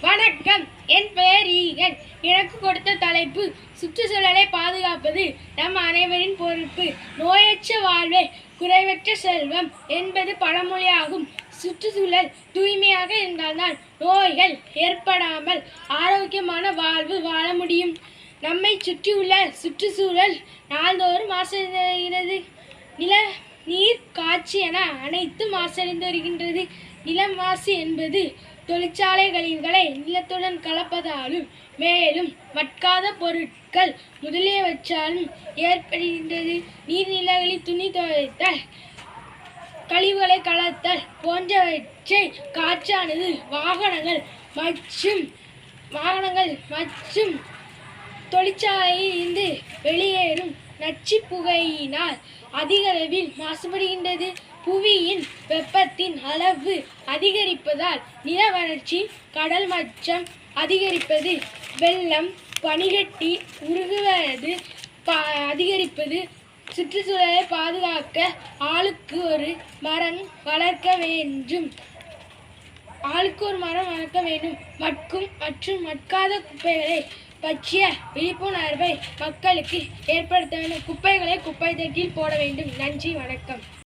வணக்கம். என் பெயர் ஈகன் எனக்கு கொடுத்த தலைப்பு சுற்றுச்சூழலை பாதுகாப்பது. நம் அனைவரின் பொறுப்பு. நோயற்ற வாழ்வே குறைவற்ற செல்வம் என்பது பழமொழியாகும். சுற்றுச்சூழல் தூய்மையாக இருந்தால்தான் நோய்கள் ஏற்படாமல் ஆரோக்கியமான வாழ்வு வாழ முடியும். நம்மை சுற்றியுள்ள சுற்றுச்சூழல் நாள்தோறும் மாசடைகிறது நில நீர் காற்று என அனைத்து மாசடைந்து வருகின்றது. நிலம் மாசு என்பது தொழிற்சாலை கழிவுகளை நிலத்துடன் கலப்பதாலும் மேலும் மட்காத பொருட்கள் முதலியவற்றாலும் ஏற்படுகின்றது. நீர்நிலைகளில் துணி துவைத்தல் கழிவுகளை கலத்தல் போன்றவற்றை காற்றானது வாகனங்கள் மற்றும் வாகனங்கள் மற்றும் தொழிற்சாலையில் இருந்து நச்சு புகையினால் அதிகளவில் மாசுபடுகின்றது. புவியின் வெப்பத்தின் அளவு அதிகரிப்பதால் நில வறட்சி கடல் மச்சம் அதிகரிப்பது வெள்ளம் பனிகட்டி உருகுவது அதிகரிப்பது சுற்றுச்சூழலை பாதுகாக்க ஆளுக்கு ஒரு மரம் வளர்க்க வேண்டும். ஆளுக்கு ஒரு மரம் வளர்க்க வேண்டும். மட்கும் மற்றும் மட்காத குப்பைகளை பற்றிய விழிப்புணர்வை மக்களுக்கு ஏற்படுத்த வேண்டும் குப்பைகளை குப்பை தொட்டியில் போட வேண்டும். நன்றி வணக்கம்.